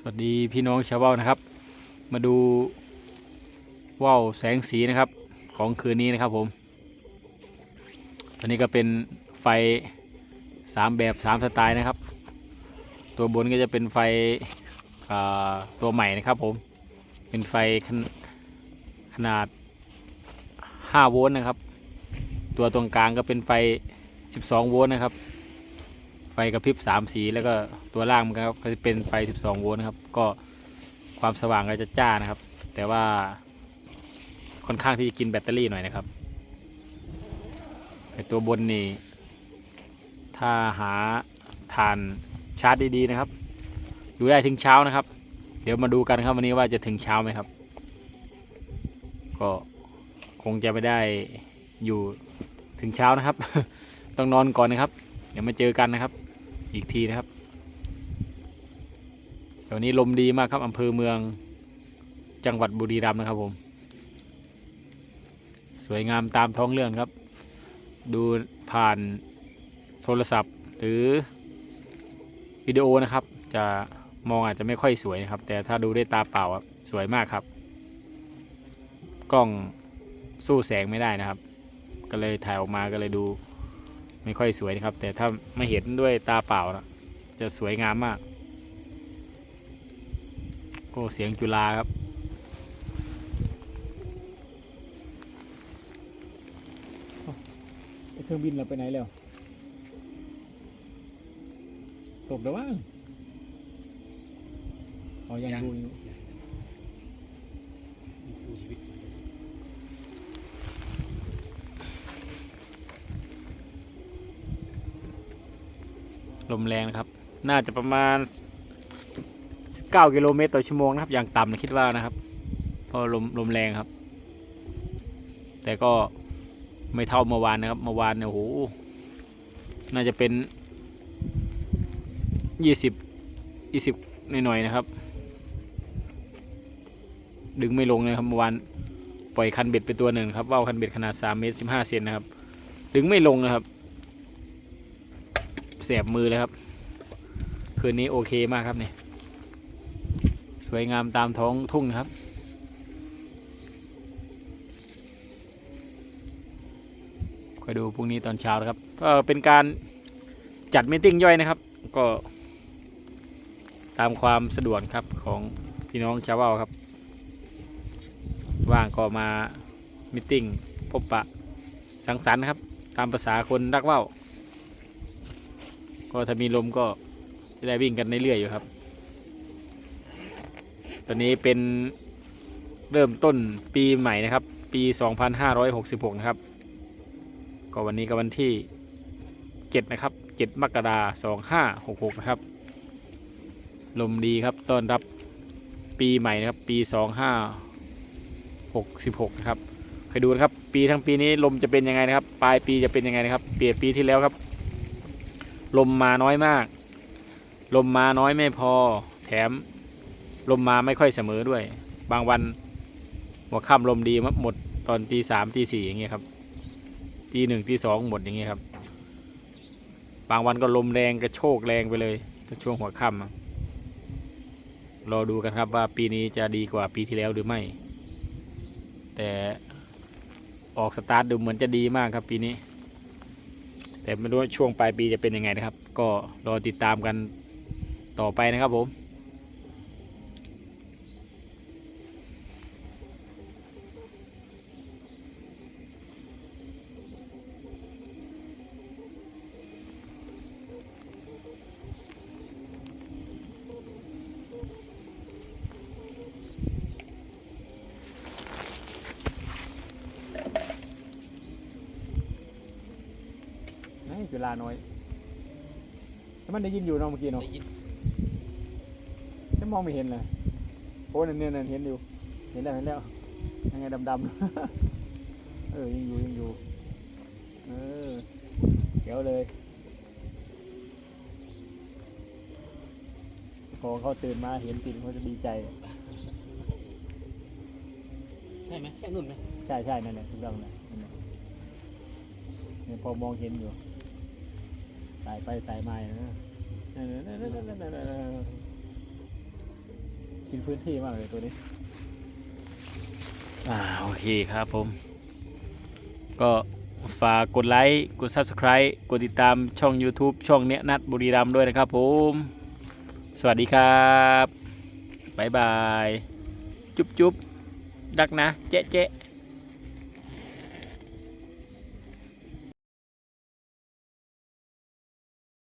สวัสดีพี่น้องชาวบ้านนะครับ มาดูว่าวแสงสีนะครับของคืนนี้นะครับผม ตอนนี้ก็เป็นไฟสามแบบสามสไตล์นะครับ ตัวบนก็จะเป็นไฟตัวใหม่นะครับผม เป็นไฟขนขนาด 5 โวลต์นะครับ ตัวตรงกลางก็เป็นไฟ 12 โวลต์นะครับ ฟกระพริบ3สีแล้วก็ตัวล่างมันครับก็จะเป็นไฟ 12 โวลต์นะครับ ก็ความสว่างก็จะจ้านะครับ แต่ว่าค่อนข้างที่จะกินแบตเตอรี่หน่อยนะครับไอตัวบนนี่ ถ้าหาฐานชาร์จดีๆนะครับ อยู่ได้ถึงเช้านะครับ เดี๋ยวมาดูกันครับวันนี้ว่าจะถึงเช้าไหมครับ ก็คงจะไม่ได้อยู่ถึงเช้านะครับ ต้องนอนก่อนนะครับ เดี๋ยวมาเจอกันนะครับ อีกทีนะครับเดี๋ยวนี้ลมดีมากครับอำเภอเมืองจังหวัดบุรีรัมย์นะครับผม สวยงามตามท้องเรื่องครับ ดูผ่านโทรศัพท์หรือวิดีโอนะครับ จะมองอาจจะไม่ค่อยสวยนะครับ แต่ถ้าดูด้วยตาเปล่าสวยมากครับ กล้องสู้แสงไม่ได้นะครับ ก็เลยถ่ายออกมาก็เลยดู ไม่ค่อยสวยนะครับ แต่ถ้าไม่เห็นด้วยตาเปล่านะจะสวยงามมากโอ้เสียงจุฬาครับเครื่องบินเราไปไหนแล้ว ตกแล้วว่าอ๋อยังยังดูอยู่ สู้ชีวิต ลมแรงนะครับ น่าจะประมาณ 19 กิโลเมตรต่อชั่วโมงนะครับ อย่างต่ำนะคิดว่านะครับ เพราะลมลมแรงครับ แต่ก็ไม่เท่าเมื่อวานนะครับ เมื่อวานเนี่ยโอ้โห น่าจะเป็น 20 20หน่อยๆนะครับ ดึงไม่ลงเลยครับเมื่อวานปล่อยคันเบ็ดไปตัวหนึ่งครับว่าวคันเบ็ดขนาด 3 เมตร 15 เซนนะครับ ดึงไม่ลงนะครับ แสบมือเลยครับ คืนนี้โอเคมากครับเนี่ยสวยงามตามท้องทุ่งครับคอยดูพรุ่งนี้ตอนเช้าครับก็เป็นการจัดมตติ팅ย่อยนะครับ ก็ตามความสะดวกครับของพี่น้องชาวบ้านครับ ว่างก็มามิ팅พบปะสังสรรค์ครับ ตามภาษาคนรักว่าว ก็ถ้ามีลมก็จะได้วิ่งกันเรื่อยๆอยู่ครับ ตอนนี้เป็นเริ่มต้นปีใหม่นะครับ ปี 2566 นะครับ ก็วันนี้ก็วันที่ 7 นะครับ 7 มกราคม2566 นะครับ ลมดีครับต้อนรับปีใหม่นะครับ ปี 2566 นะครับ เคยดูนะครับ ปีทั้งปีนี้ลมจะเป็นยังไงนะครับ ปลายปีจะเป็นยังไงนะครับ เปลี่ยนปีที่แล้วครับ ลมมาน้อยมาก ลมมาน้อยไม่พอ แถม ลมมาไม่ค่อยเสมอด้วย บางวันหัวค่ำลมดีหมดตอนตีสามตีสี่อย่างเงี้ยครับตีหนึ่งตีสองหมดอย่างเงี้ยครับ บางวันก็ลมแรงกระโชกแรงไปเลยช่วงหัวค่ำรอดูกันครับว่าปีนี้จะดีกว่าปีที่แล้วหรือไม่ แต่ออกสตาร์ทดูเหมือนจะดีมากครับปีนี้ แต่ไม่รู้ว่าช่วงปลายปีจะเป็นยังไงนะครับ ก็รอติดตามกันต่อไปนะครับผมาน้อยแต่มันได้ยินอยู่เนาะเมื่อกี้เนาะได้ยินจะมองไม่เห็นเลยโอ้นั่นเนี่ยนั่นเห็นอยู่ เห็นแล้วเห็นแล้วยังไงดำๆเออยังอยู่ยังอยู่เออเขียวเลยพอเขาตื่นมาเห็นจริงเขาจะดีใจใช่ไหมใช่นุ่นไหมใช่ใช่นั่นแหละถูกต้องนะนั่นแหละเนี่ยพอมองเห็นอยู่สายไปสายมาอยู่นะนั่นๆๆๆๆๆกินพื้นที่มากเลยตัวนี้ อ่าโอเคครับผม ก็ฝากกดไลค์ กด Subscribe กดติดตามช่อง YouTube ช่องเนี้ยนัดบุรีรัมด้วยนะครับผม สวัสดีครับบ๊ายบาย จุ๊บจุ๊บดักนะ เจ๊เจ๊